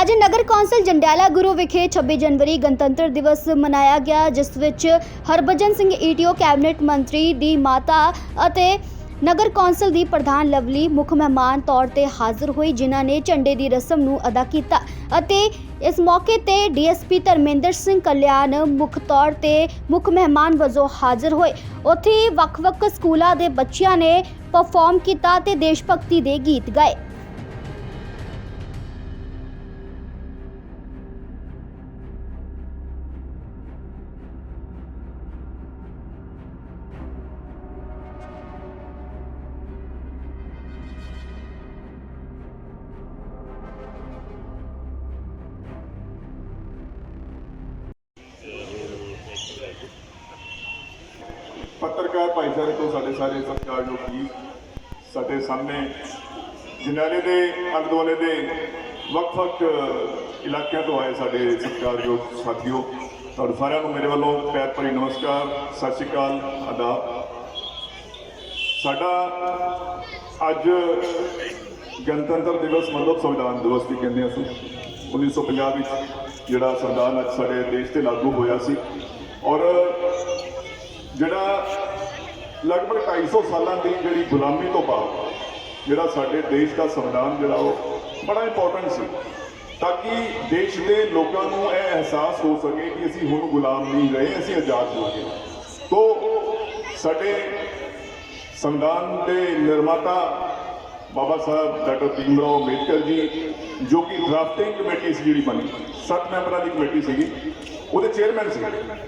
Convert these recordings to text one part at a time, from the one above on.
ਅੱਜ ਨਗਰ ਕੌਂਸਲ ਜੰਡਿਆਲਾ ਗੁਰੂ ਵਿਖੇ 26 ਜਨਵਰੀ ਗਣਤੰਤਰ ਦਿਵਸ ਮਨਾਇਆ ਗਿਆ, ਜਿਸ ਵਿੱਚ ਹਰਭਜਨ ਸਿੰਘ ਈਟੀਓ ਕੈਬਨਿਟ ਮੰਤਰੀ ਦੀ ਮਾਤਾ ਅਤੇ ਨਗਰ ਕੌਂਸਲ ਦੀ ਪ੍ਰਧਾਨ ਲਵਲੀ ਮੁੱਖ ਮਹਿਮਾਨ ਤੌਰ ਤੇ ਹਾਜ਼ਰ ਹੋਈ, ਜਿਨ੍ਹਾਂ ਨੇ ਝੰਡੇ ਦੀ ਰਸਮ ਨੂੰ ਅਦਾ ਕੀਤਾ ਅਤੇ ਇਸ ਮੌਕੇ ਤੇ ਡੀਐਸਪੀ ਧਰਮਿੰਦਰ ਸਿੰਘ ਕਲਿਆਣ ਮੁੱਖ ਤੌਰ ਤੇ ਮੁੱਖ ਮਹਿਮਾਨ ਵਜੋਂ ਹਾਜ਼ਰ ਹੋਏ। ਉੱਥੇ ਵੱਖ-ਵੱਖ ਸਕੂਲਾਂ ਦੇ ਬੱਚਿਆਂ ਨੇ ਪਰਫਾਰਮ ਕੀਤਾ ਤੇ ਦੇਸ਼ ਭਗਤੀ ਦੇ ਗੀਤ ਗਾਏ। ਪੱਤਰਕਾਰ ਤੋਂ ਸਾਡੇ ਸਾਰੇ ਸਤਿਕਾਰਯੋਗ ਜੀ, ਸਾਡੇ ਸਾਹਮਣੇ ਜਨਾਲੇ ਦੇ ਆਲੇ ਦੁਆਲੇ ਦੇ ਵੱਖ-ਵੱਖ ਇਲਾਕਿਆਂ ਤੋਂ ਆਏ ਸਾਡੇ ਸਤਿਕਾਰਯੋਗ ਸਾਥੀਓ, ਤੁਹਾਡੇ ਸਾਰਿਆਂ ਨੂੰ ਮੇਰੇ ਵੱਲੋਂ ਪਿਆਰ ਭਰੀ ਨਮਸਕਾਰ, ਸਤਿ ਸ਼੍ਰੀ ਅਕਾਲ, ਆਦਾਬ। ਸਾਡਾ ਅੱਜ ਗਣਤੰਤਰ ਦਿਵਸ ਮਤਲਬ ਸੰਵਿਧਾਨ ਦਿਵਸ ਵੀ ਕਹਿੰਦੇ ਹਾਂ ਅਸੀਂ। 1950 ਵਿੱਚ ਜਿਹੜਾ ਸੰਵਿਧਾਨ ਅੱਜ ਸਾਡੇ ਦੇਸ਼ ਤੇ ਲਾਗੂ ਹੋਇਆ ਸੀ। ਔਰ ਜਿਹੜਾ ਲਗਭਗ 250 ਸਾਲਾਂ ਦੀ ਜਿਹੜੀ ਗੁਲਾਮੀ ਤੋਂ ਬਾਅਦ ਜਿਹੜਾ ਸਾਡੇ ਦੇਸ਼ ਦਾ ਸੰਵਿਧਾਨ ਜਿਹੜਾ ਉਹ ਬੜਾ ਇੰਪੋਰਟੈਂਟ ਸੀ, ਤਾਂ ਕਿ ਦੇਸ਼ ਦੇ ਲੋਕਾਂ ਨੂੰ ਇਹ ਅਹਿਸਾਸ ਹੋ ਸਕੇ ਕਿ ਅਸੀਂ ਹੁਣ ਗੁਲਾਮ ਨਹੀਂ ਰਹੇ, ਅਸੀਂ ਆਜ਼ਾਦ ਹੋ ਗਏ। ਤੋਂ ਸਾਡੇ ਸੰਵਿਧਾਨ ਦੇ ਨਿਰਮਾਤਾ ਬਾਬਾ ਸਾਹਿਬ ਡਾਕਟਰ ਭੀਮ ਰਾਓ ਅੰਬੇਦਕਰ ਜੀ, ਜੋ ਕਿ ਡਰਾਫਟਿੰਗ ਕਮੇਟੀ ਸੀ ਜਿਹੜੀ ਬਣੀ, ਸੱਤ ਮੈਂਬਰਾਂ ਦੀ ਕਮੇਟੀ ਸੀਗੀ, ਉਹਦੇ ਚੇਅਰਮੈਨ ਸੀ।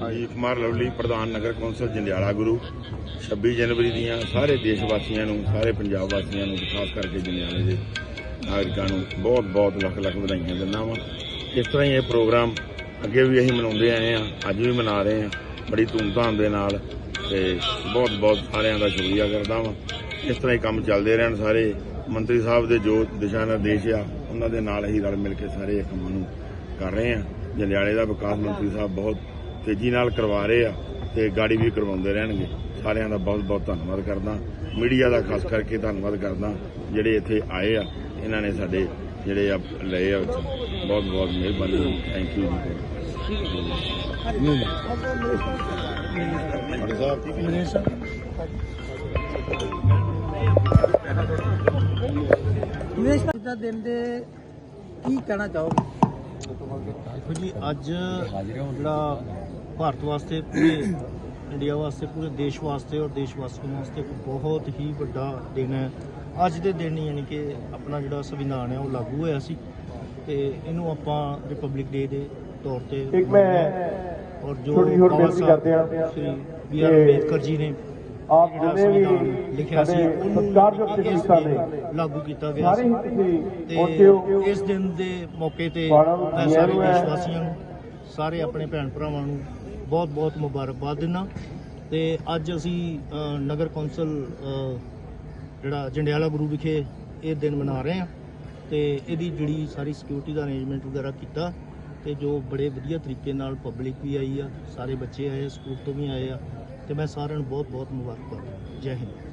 ਹਾਂਜੀ ਕੁਮਾਰ ਲਵਲੀ ਪ੍ਰਧਾਨ ਨਗਰ ਕੌਂਸਲ ਜੰਡਿਆਲਾ ਗੁਰੂ। 26 ਜਨਵਰੀ ਦੀਆਂ ਸਾਰੇ ਦੇਸ਼ ਵਾਸੀਆਂ ਨੂੰ, ਸਾਰੇ ਪੰਜਾਬ ਵਾਸੀਆਂ ਨੂੰ, ਖਾਸ ਕਰਕੇ ਜੰਡਿਆਲੇ ਦੇ ਨਾਗਰਿਕਾਂ ਨੂੰ ਬਹੁਤ ਬਹੁਤ ਲੱਖ ਲੱਖ ਵਧਾਈਆਂ ਦਿੰਦਾ ਵਾਂ ਇਸ ਤਰ੍ਹਾਂ ਹੀ ਇਹ ਪ੍ਰੋਗਰਾਮ ਅੱਗੇ ਵੀ ਅਸੀਂ ਮਨਾਉਂਦੇ ਆਏ ਆ ਅੱਜ ਵੀ ਮਨਾ ਰਹੇ ਆ ਬੜੀ ਧੂਮਧਾਮ ਦੇ ਨਾਲ ਤੇ ਬਹੁਤ ਬਹੁਤ ਸਾਰਿਆਂ ਦਾ ਸ਼ੁਕਰੀਆ ਕਰਦਾ ਵਾਂ ਇਸ ਤਰ੍ਹਾਂ ਹੀ ਕੰਮ ਚੱਲਦੇ ਰਹਿਣ ਸਾਰੇ। ਮੰਤਰੀ ਸਾਹਿਬ ਦੇ ਜੋ ਦਿਸ਼ਾ ਨਿਰਦੇਸ਼ ਆ, ਉਹਨਾਂ ਦੇ ਨਾਲ ਅਸੀਂ ਰਲ ਮਿਲ ਕੇ ਸਾਰੇ ਇਹ ਕੰਮਾਂ ਨੂੰ ਕਰ ਰਹੇ ਆ ਜੰਡਿਆਲੇ ਦਾ ਵਿਕਾਸ ਮੰਤਰੀ ਸਾਹਿਬ ਬਹੁਤ ਤੇਜ਼ੀ ਨਾਲ ਕਰਵਾ ਰਹੇ ਆ ਤੇ ਗਾੜੀ ਵੀ ਕਰਵਾਉਂਦੇ ਰਹਿਣਗੇ। ਸਾਰਿਆਂ ਦਾ ਬਹੁਤ ਬਹੁਤ ਧੰਨਵਾਦ ਕਰਦਾ। ਮੀਡੀਆ ਦਾ ਖਾਸ ਕਰਕੇ ਧੰਨਵਾਦ ਕਰਦਾ ਜਿਹੜੇ ਇੱਥੇ ਆਏ ਆ। ਇਹਨਾਂ ਨੇ ਸਾਡੇ ਜਿਹੜੇ ਆ ਲਏ ਆ ਬਹੁਤ ਬਹੁਤ ਮਿਹਰਬਾਨੀ। ਥੈਂਕ ਯੂ ਜੀ। ਨਿਵੇਸ਼ ਦਾ ਦਿਨ ਦੇ ਕੀ ਕਹਿਣਾ ਚਾਹੋਗੇ? ਦੇਖੋ ਜੀ ਅੱਜ ਜਿਹੜਾ ਭਾਰਤ ਵਾਸਤੇ ਪੂਰੇ ਇੰਡੀਆ ਵਾਸਤੇ ਪੂਰੇ ਦੇਸ਼ ਵਾਸਤੇ ਔਰ ਦੇਸ਼ ਵਾਸੀਆਂ ਵਾਸਤੇ ਬਹੁਤ ਹੀ ਵੱਡਾ ਦਿਨ ਹੈ। ਅੱਜ ਦੇ ਦਿਨ ਯਾਨੀ ਕਿ ਆਪਣਾ ਜਿਹੜਾ ਸੰਵਿਧਾਨ ਹੈ ਉਹ ਲਾਗੂ ਹੋਇਆ ਸੀ ਤੇ ਇਹਨੂੰ ਆਪਾਂ ਰਿਪਬਲਿਕ ਡੇ ਦੇ ਤੌਰ ਤੇ ਇੱਕ ਮੈਂ ਔਰ ਜੋ ਛੋਟੀ ਬਾਬਾ ਬੇਨਤੀ ਕਰਦੇ ਹਾਂ ਸ਼੍ਰੀ ਬੀ ਆਰ ਅੰਬੇਦਕਰ ਜੀ ਨੇ ਆਪ ਜਿਹੜਾ ਵੀ ਲਿਖਿਆ ਸੀ ਸਤਿਕਾਰਯੋਗ ਇਸ ਸਿੱਖਾਂ ਦਿਨ ਨੇ ਲਾਗੂ ਕੀਤਾ ਗਿਆ ਸਾਰੇ ਸੀ। ਤੇ ਇਸ ਦਿਨ ਦੇ ਮੌਕੇ ਤੇ ਮੈਂ ਸਾਰੇ। ਦੇਸ਼ ਵਾਸੀਆਂ ਨੂੰ ਸਾਰੇ ਆਪਣੇ ਭੈਣ ਭਰਾਵਾਂ ਨੂੰ ਬਹੁਤ ਬਹੁਤ ਮੁਬਾਰਕਬਾਦ ਦਿੰਦਾ। ਤੇ ਅੱਜ ਅਸੀਂ ਨਗਰ ਕੌਂਸਲ ਜਿਹੜਾ ਜੰਡਿਆਲਾ ਗੁਰੂ ਵਿਖੇ ਇਹ ਦਿਨ ਮਨਾ ਰਹੇ ਹਾਂ। ਤੇ ਇਹਦੀ ਜਿਹੜੀ ਸਾਰੀ ਸਿਕਿਉਰਿਟੀ ਦਾ ਅਰੇਂਜਮੈਂਟ ਵਗੈਰਾ ਕੀਤਾ ਤੇ ਜੋ ਬੜੇ ਵਧੀਆ ਤਰੀਕੇ ਨਾਲ ਪਬਲਿਕ ਵੀ ਆਈ ਆ ਸਾਰੇ ਬੱਚੇ ਆਏ ਸਕੂਲ ਤੋਂ ਵੀ ਆਏ ਆ ਤੇ ਮੈਂ ਸਾਰਿਆਂ ਨੂੰ ਬਹੁਤ ਬਹੁਤ ਮੁਬਾਰਕਬਾਦ। ਜੈ ਹਿੰਦ।